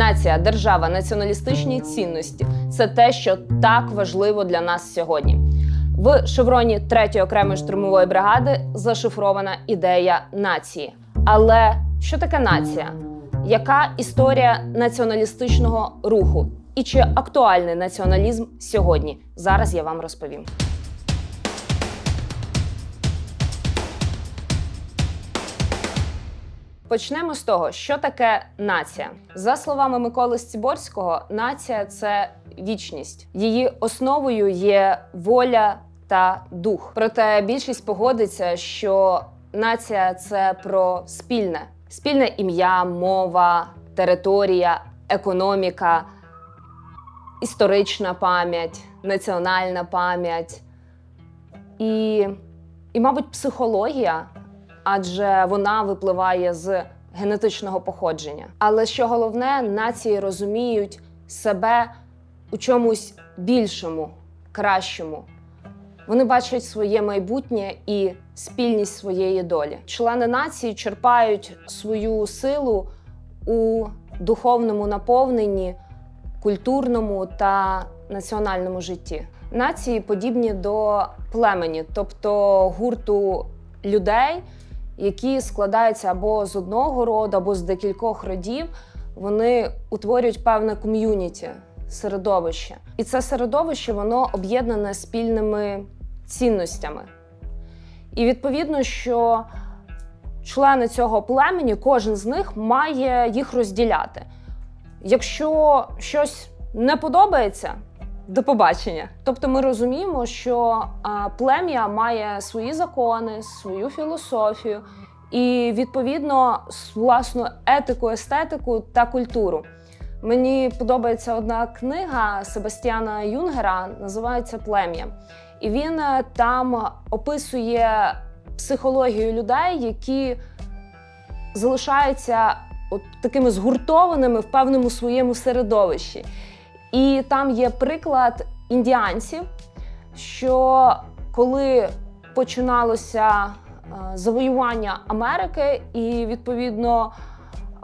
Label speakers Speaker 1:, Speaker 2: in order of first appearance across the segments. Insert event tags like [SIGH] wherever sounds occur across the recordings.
Speaker 1: Нація, держава, націоналістичні цінності це те, що так важливо для нас сьогодні. В шевроні 3-ї окремої штурмової бригади зашифрована ідея нації. Але що таке нація? Яка історія націоналістичного руху? І чи актуальний націоналізм сьогодні? Зараз я вам розповім. Почнемо з того, що таке нація. За словами Миколи Стіборського, нація це вічність. Її основою є воля та дух. Проте більшість погодиться, що нація це про спільне, спільне ім'я, мова, територія, економіка, історична пам'ять, національна пам'ять і, і мабуть, психологія адже вона випливає з генетичного походження. Але що головне, нації розуміють себе у чомусь більшому, кращому. Вони бачать своє майбутнє і спільність своєї долі. Члени нації черпають свою силу у духовному наповненні, культурному та національному житті. Нації подібні до племені, тобто гурту людей, які складаються або з одного роду, або з декількох родів, вони утворюють певне ком'юніті, середовище. І це середовище воно об'єднане спільними цінностями. І відповідно, що члени цього племені, кожен з них має їх розділяти. Якщо щось не подобається, до побачення. Тобто ми розуміємо, що а, плем'я має свої закони, свою філософію і відповідно власну етику, естетику та культуру. Мені подобається одна книга Себастьяна Юнгера, називається Плем'я. І він е, там описує психологію людей, які залишаються от такими згуртованими в певному своєму середовищі. І там є приклад індіанців, що коли починалося е, завоювання Америки, і відповідно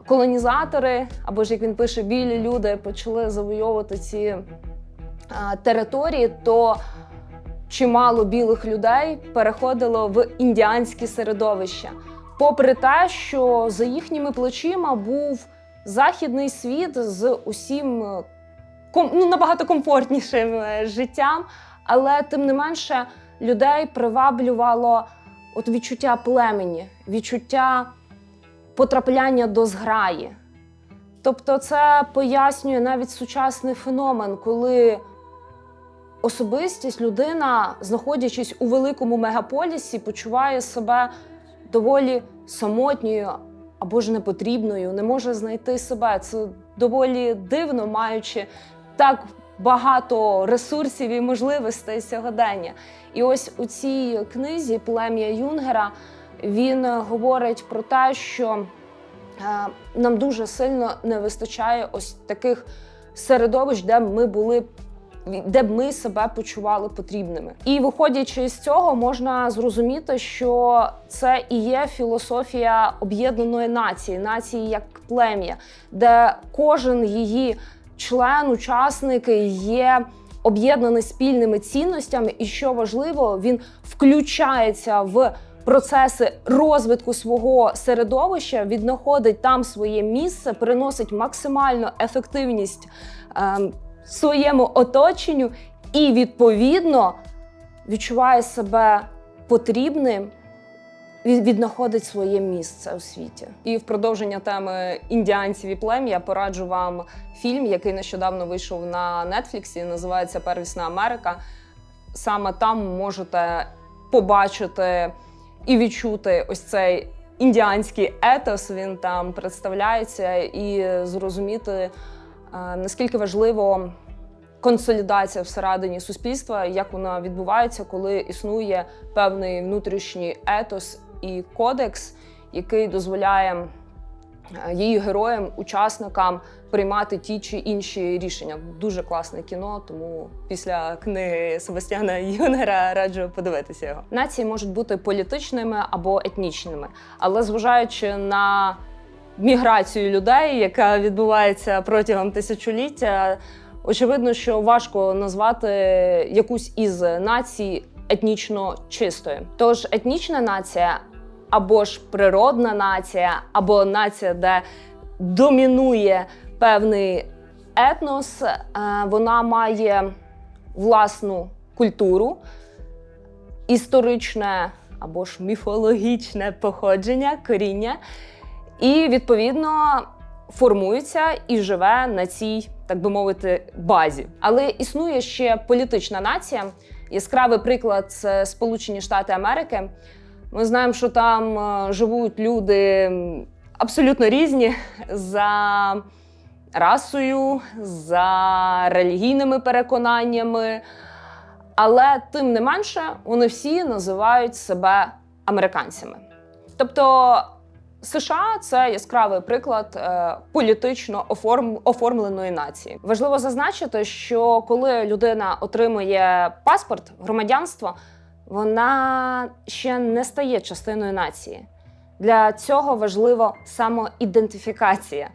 Speaker 1: колонізатори, або ж як він пише, білі люди почали завойовувати ці е, території, то чимало білих людей переходило в індіанське середовище. Попри те, що за їхніми плечима був західний світ з усім е, ну, набагато комфортнішим е, життям, але тим не менше людей приваблювало от відчуття племені, відчуття потрапляння до зграї. Тобто, це пояснює навіть сучасний феномен, коли особистість, людина, знаходячись у великому мегаполісі, почуває себе доволі самотньою або ж непотрібною, не може знайти себе. Це доволі дивно, маючи так багато ресурсів і можливостей сьогодення. І ось у цій книзі Плем'я Юнгера він говорить про те, що е, нам дуже сильно не вистачає ось таких середовищ, де ми були. Де б ми себе почували потрібними, і виходячи з цього, можна зрозуміти, що це і є філософія об'єднаної нації, нації як плем'я, де кожен її член, учасники є об'єднаний спільними цінностями, і що важливо, він включається в процеси розвитку свого середовища, віднаходить там своє місце, приносить максимальну ефективність ем, своєму оточенню і відповідно відчуває себе потрібним. Від- Віднаходить своє місце у світі. І в продовження теми індіанців і плем'я я пораджу вам фільм, який нещодавно вийшов на Нетфліксі. Називається Первісна Америка. Саме там можете побачити і відчути ось цей індіанський етос. Він там представляється, і зрозуміти, е, наскільки важливо консолідація всередині суспільства, як вона відбувається, коли існує певний внутрішній етос і кодекс, який дозволяє е, її героям, учасникам приймати ті чи інші рішення. Дуже класне кіно, тому після книги Себастьяна Юнгера раджу подивитися його. Нації можуть бути політичними або етнічними, але зважаючи на міграцію людей, яка відбувається протягом тисячоліття, очевидно, що важко назвати якусь із націй етнічно чистою. Тож етнічна нація або ж природна нація, або нація, де домінує певний етнос, е, вона має власну культуру, історичне або ж міфологічне походження, коріння, і відповідно формується і живе на цій, так би мовити, базі. Але існує ще політична нація. Яскравий приклад це Сполучені Штати Америки. Ми знаємо, що там е, живуть люди абсолютно різні за расою, за релігійними переконаннями. Але тим не менше вони всі називають себе американцями. Тобто США це яскравий приклад е, політично оформ, оформленої нації. Важливо зазначити, що коли людина отримує паспорт громадянство, вона ще не стає частиною нації. Для цього важливо самоідентифікація.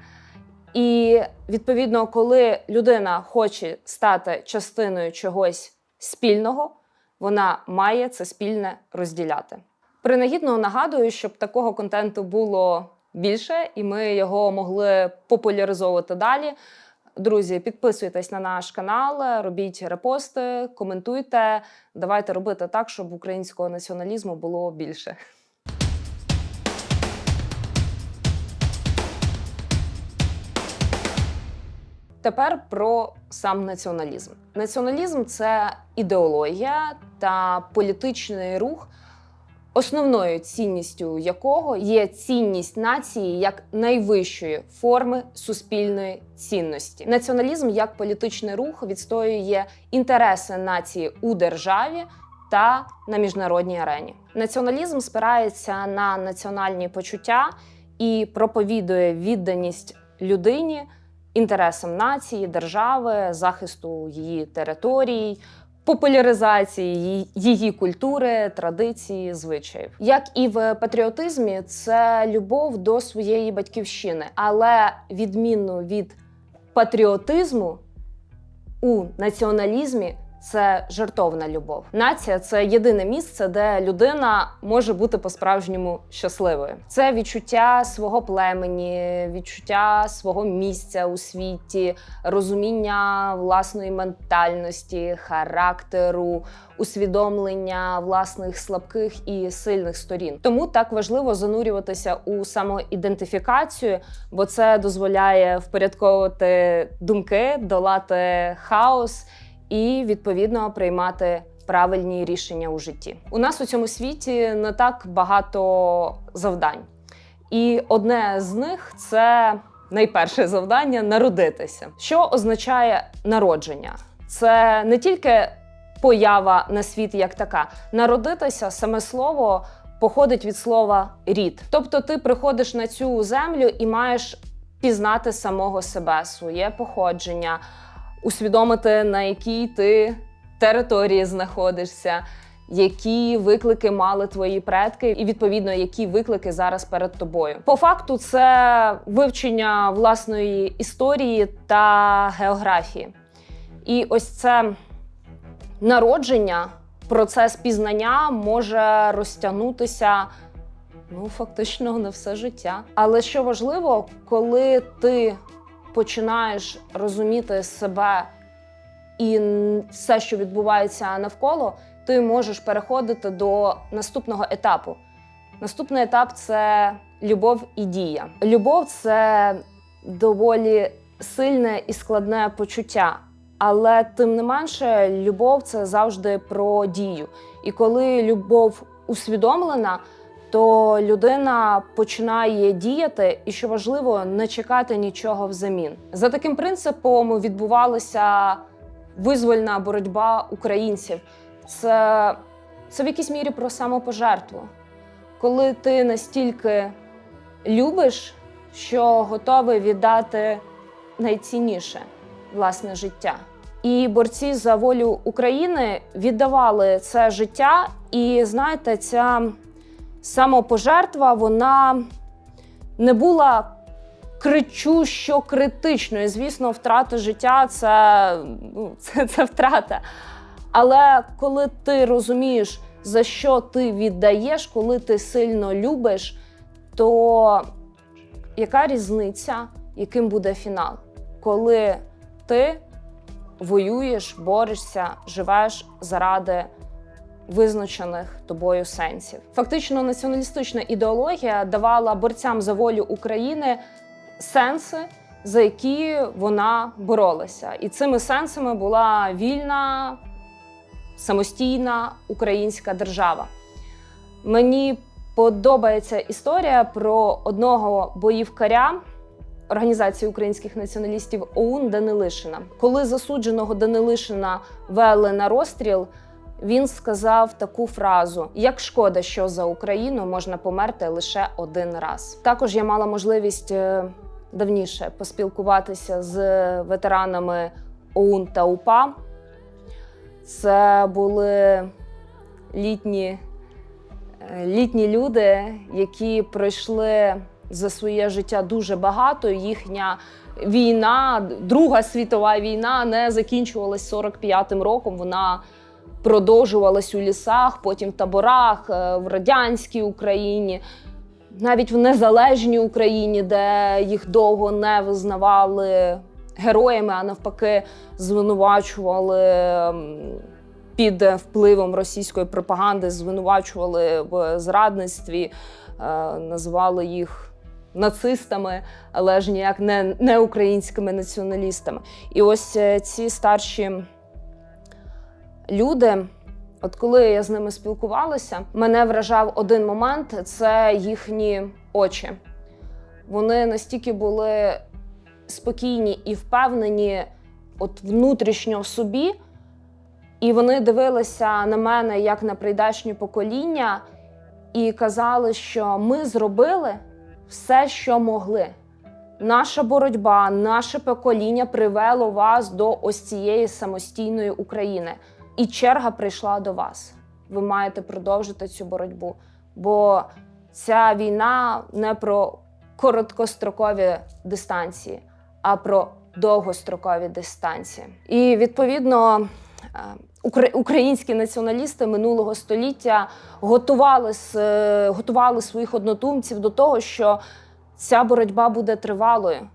Speaker 1: І відповідно, коли людина хоче стати частиною чогось спільного, вона має це спільне розділяти. Принагідно нагадую, щоб такого контенту було більше, і ми його могли популяризовувати далі. Друзі, підписуйтесь на наш канал, робіть репости, коментуйте. Давайте робити так, щоб українського націоналізму було більше. Тепер про сам націоналізм. Націоналізм це ідеологія та політичний рух, основною цінністю якого є цінність нації як найвищої форми суспільної цінності. Націоналізм як політичний рух відстоює інтереси нації у державі. Та на міжнародній арені націоналізм спирається на національні почуття і проповідує відданість людині, інтересам нації, держави, захисту її територій, популяризації її, культури, традиції, звичаїв. Як і в патріотизмі, це любов до своєї батьківщини, але відмінно від патріотизму у націоналізмі. Це жертовна любов. Нація це єдине місце, де людина може бути по-справжньому щасливою. Це відчуття свого племені, відчуття свого місця у світі, розуміння власної ментальності, характеру, усвідомлення власних слабких і сильних сторін. Тому так важливо занурюватися у самоідентифікацію, бо це дозволяє впорядковувати думки, долати хаос і відповідно приймати правильні рішення у житті. У нас у цьому світі не так багато завдань, і одне з них це найперше завдання народитися. Що означає народження? Це не тільки поява на світ як така. Народитися саме слово походить від слова рід. Тобто ти приходиш на цю землю і маєш пізнати самого себе, своє походження усвідомити, на якій ти території знаходишся, які виклики мали твої предки, і відповідно, які виклики зараз перед тобою. По факту, це вивчення власної історії та географії. І ось це народження, процес пізнання може розтягнутися. Ну, фактично, на все життя. Але що важливо, коли ти починаєш розуміти себе і все, що відбувається навколо, ти можеш переходити до наступного етапу. Наступний етап це любов і дія. Любов це доволі сильне і складне почуття. Але тим не менше, любов це завжди про дію. І коли любов усвідомлена, то людина починає діяти, і що важливо, не чекати нічого взамін. За таким принципом відбувалася визвольна боротьба українців. Це, це в якійсь мірі про самопожертву. Коли ти настільки любиш, що готовий віддати найцінніше власне життя. І борці за волю України віддавали це життя, і знаєте, ця самопожертва вона не була кричущо критично. І, звісно, втрата життя це, ну, [LAUGHS] це, це втрата. Але коли ти розумієш, за що ти віддаєш, коли ти сильно любиш, то яка різниця, яким буде фінал? Коли ти воюєш, борешся, живеш заради визначених тобою сенсів. Фактично, націоналістична ідеологія давала борцям за волю України сенси, за які вона боролася. І цими сенсами була вільна, самостійна українська держава. Мені подобається історія про одного боївкаря Організації українських націоналістів ОУН Данилишина. Коли засудженого Данилишина вели на розстріл, він сказав таку фразу: як шкода, що за Україну можна померти лише один раз. Також я мала можливість е, давніше поспілкуватися з ветеранами ОУН та УПА. Це були літні, е, літні люди, які пройшли за своє життя дуже багато. Їхня війна, Друга світова війна не закінчувалась 45-м роком. Вона продовжувалась у лісах, потім в таборах, е, в радянській Україні, навіть в незалежній Україні, де їх довго не визнавали героями, а навпаки, звинувачували під впливом російської пропаганди, звинувачували в зрадництві, е, називали їх. Нацистами, але ж ніяк не, не українськими націоналістами. І ось е, ці старші люди, от коли я з ними спілкувалася, мене вражав один момент це їхні очі. Вони настільки були спокійні і впевнені, от внутрішньо в собі, і вони дивилися на мене як на прийдешнє покоління, і казали, що ми зробили все, що могли. Наша боротьба, наше покоління привело вас до ось цієї самостійної України. І черга прийшла до вас. Ви маєте продовжити цю боротьбу. Бо ця війна не про короткострокові дистанції, а про довгострокові дистанції. І відповідно е, українські націоналісти минулого століття готували, е, готували своїх однодумців до того, що ця боротьба буде тривалою.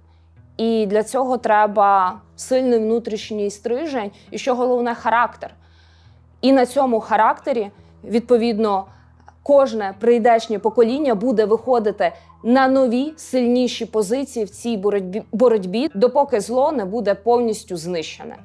Speaker 1: І для цього треба сильний внутрішній стрижень, і що головне характер. І на цьому характері, відповідно, кожне прийдешнє покоління буде виходити на нові сильніші позиції в цій боротьбі, боротьбі, допоки зло не буде повністю знищене.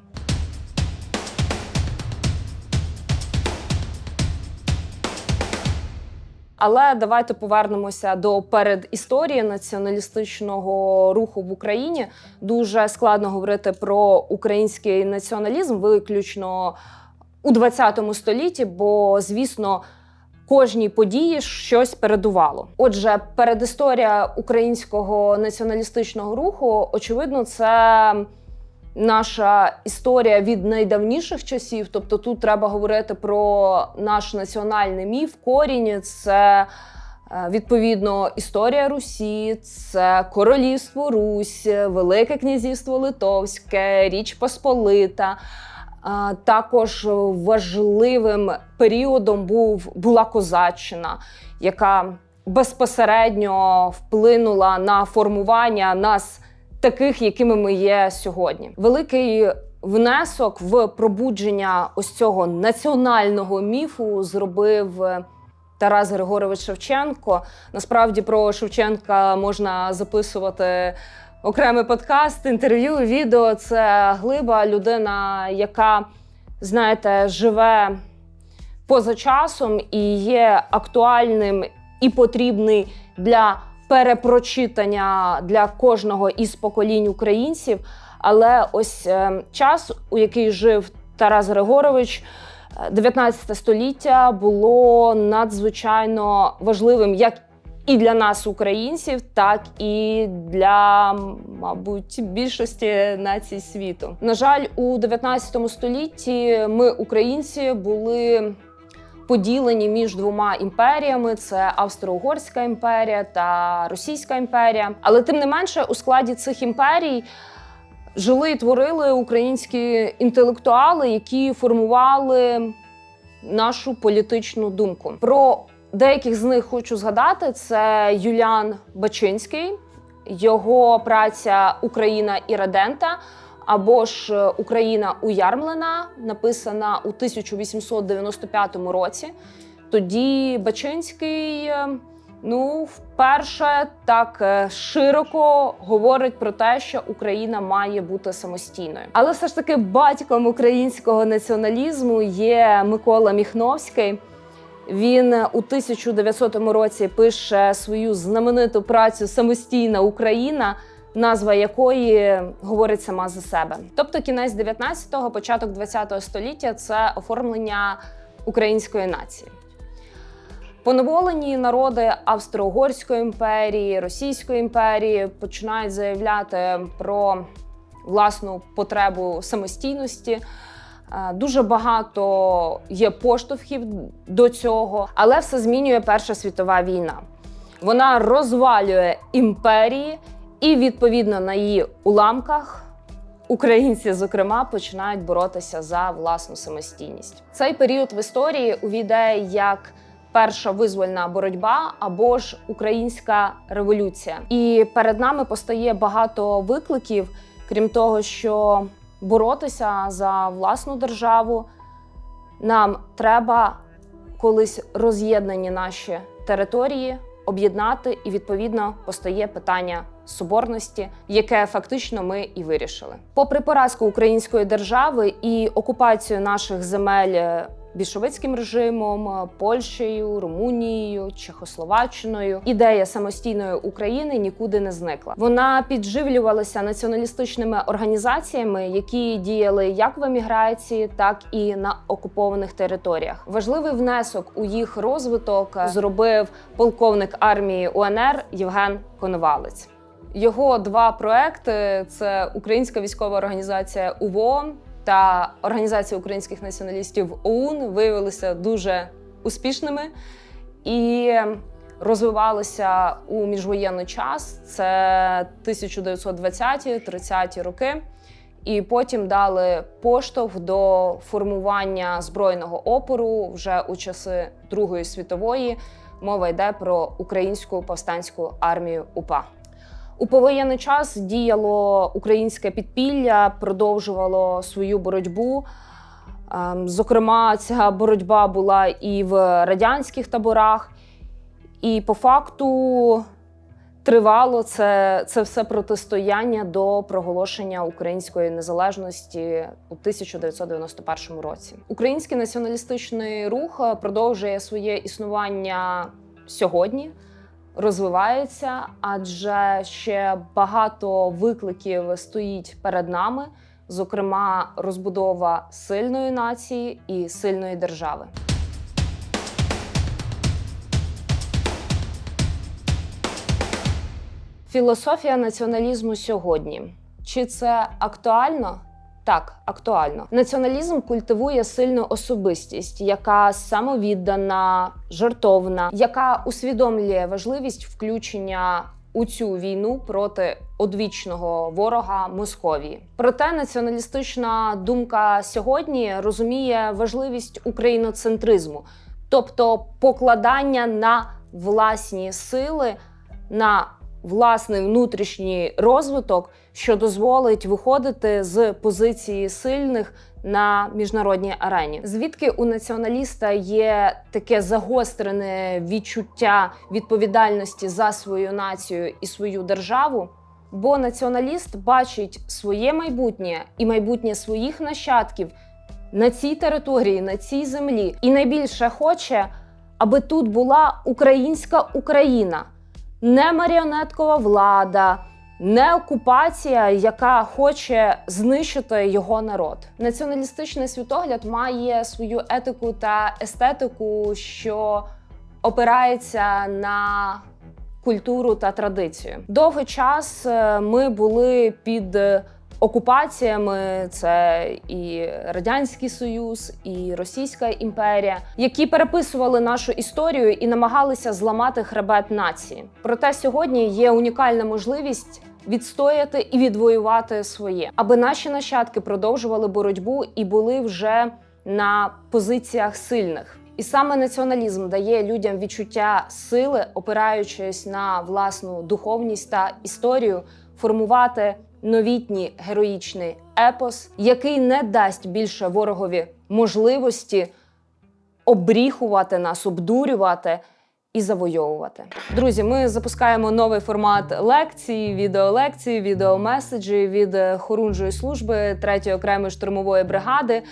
Speaker 1: Але давайте повернемося до передісторії націоналістичного руху в Україні. Дуже складно говорити про український націоналізм виключно у 20 столітті, бо звісно. Кожній події щось передувало. Отже, передісторія українського націоналістичного руху, очевидно, це наша історія від найдавніших часів. Тобто, тут треба говорити про наш національний міф, корінь, це е, відповідно історія Русі, це королівство Русь, Велике князівство Литовське, Річ Посполита. Також важливим періодом був була козаччина, яка безпосередньо вплинула на формування нас таких, якими ми є сьогодні. Великий внесок в пробудження ось цього національного міфу зробив Тарас Григорович Шевченко. Насправді про Шевченка можна записувати окремий подкаст, інтерв'ю, відео. Це глиба людина, яка, знаєте, живе поза часом і є актуальним і потрібний для перепрочитання для кожного із поколінь українців. Але ось е, час, у який жив Тарас Григорович, е, 19 століття було надзвичайно важливим як і для нас, українців, так і для, мабуть, більшості націй світу. На жаль, у 19 столітті ми, українці, були поділені між двома імперіями: це Австро-Угорська імперія та Російська імперія. Але тим не менше, у складі цих імперій жили і творили українські інтелектуали, які формували нашу політичну думку. Про деяких з них хочу згадати: це Юліан Бачинський, його праця Україна і Радента. Або ж Україна уярмлена, написана у 1895 році. Тоді Бачинський е, ну вперше так е, широко говорить про те, що Україна має бути самостійною. Але все ж таки батьком українського націоналізму є Микола Міхновський. Він у 1900 році пише свою знамениту працю Самостійна Україна, назва якої говорить сама за себе. Тобто кінець 19-го, початок 20-го століття це оформлення української нації. Поневолені народи Австро-Угорської імперії, Російської імперії починають заявляти про власну потребу самостійності. Е, Дуже багато є поштовхів до цього, але все змінює Перша світова війна. Вона розвалює імперії, і відповідно на її уламках українці, зокрема, починають боротися за власну самостійність. Цей період в історії увійде як перша визвольна боротьба або ж українська революція. І перед нами постає багато викликів, крім того, що боротися за власну державу нам треба колись роз'єднані наші території об'єднати, і відповідно постає питання соборності, яке фактично ми і вирішили. Попри поразку української держави і окупацію наших земель більшовицьким режимом, е, Польщею, Румунією, Чехословаччиною, ідея самостійної України нікуди не зникла. Вона підживлювалася націоналістичними організаціями, які діяли як в еміграції, так і на окупованих територіях. Важливий внесок у їх розвиток зробив полковник армії УНР Євген Коновалець. Його два проекти: це Українська військова організація УВО та Організація українських націоналістів ОУН виявилися дуже успішними і розвивалися у міжвоєнний час. Це 1920-30 роки. І потім дали поштовх до формування збройного опору вже у часи Другої світової. Мова йде про українську повстанську армію УПА. У повоєнний час діяло українське підпілля, продовжувало свою боротьбу. Ем, Зокрема, ця боротьба була і в радянських таборах, і по факту тривало це, це все протистояння до проголошення української незалежності у 1991 році. Український націоналістичний рух продовжує своє існування сьогодні розвивається, адже ще багато викликів стоїть перед нами, зокрема, розбудова сильної нації і сильної держави. Філософія націоналізму сьогодні. Чи це актуально? Так, актуально. Націоналізм культивує сильну особистість, яка самовіддана, жартовна, яка усвідомлює важливість включення у цю війну проти одвічного ворога Московії. Проте націоналістична думка сьогодні розуміє важливість україноцентризму, тобто покладання на власні сили, на власний внутрішній розвиток, що дозволить виходити з позиції сильних на міжнародній арені. Звідки у націоналіста є таке загострене відчуття відповідальності за свою націю і свою державу? Бо націоналіст бачить своє майбутнє і майбутнє своїх нащадків на цій території, на цій землі, і найбільше хоче, аби тут була українська Україна не маріонеткова влада, не окупація, яка хоче знищити його народ. Націоналістичний світогляд має свою етику та естетику, що опирається на культуру та традицію. Довгий час е, ми були під окупаціями, це і Радянський Союз, і Російська імперія, які переписували нашу історію і намагалися зламати хребет нації. Проте сьогодні є унікальна можливість. Відстояти і відвоювати своє, аби наші нащадки продовжували боротьбу і були вже на позиціях сильних. І саме націоналізм дає людям відчуття сили, опираючись на власну духовність та історію, формувати новітній героїчний епос, який не дасть більше ворогові можливості обріхувати нас, обдурювати і завойовувати. Друзі, ми запускаємо новий формат лекцій, відеолекцій, відеомеседжі від е, хорунжої служби 3-ї окремої штурмової бригади.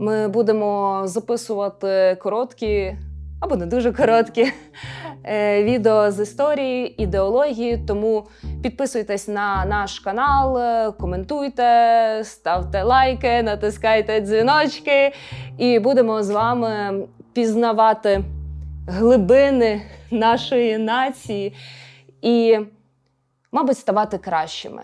Speaker 1: Ми будемо записувати короткі або не дуже короткі [LAUGHS] е, відео з історії, ідеології. Тому підписуйтесь на наш канал, е, коментуйте, ставте лайки, натискайте дзвіночки, і будемо з вами пізнавати глибини нашої нації і, мабуть, ставати кращими.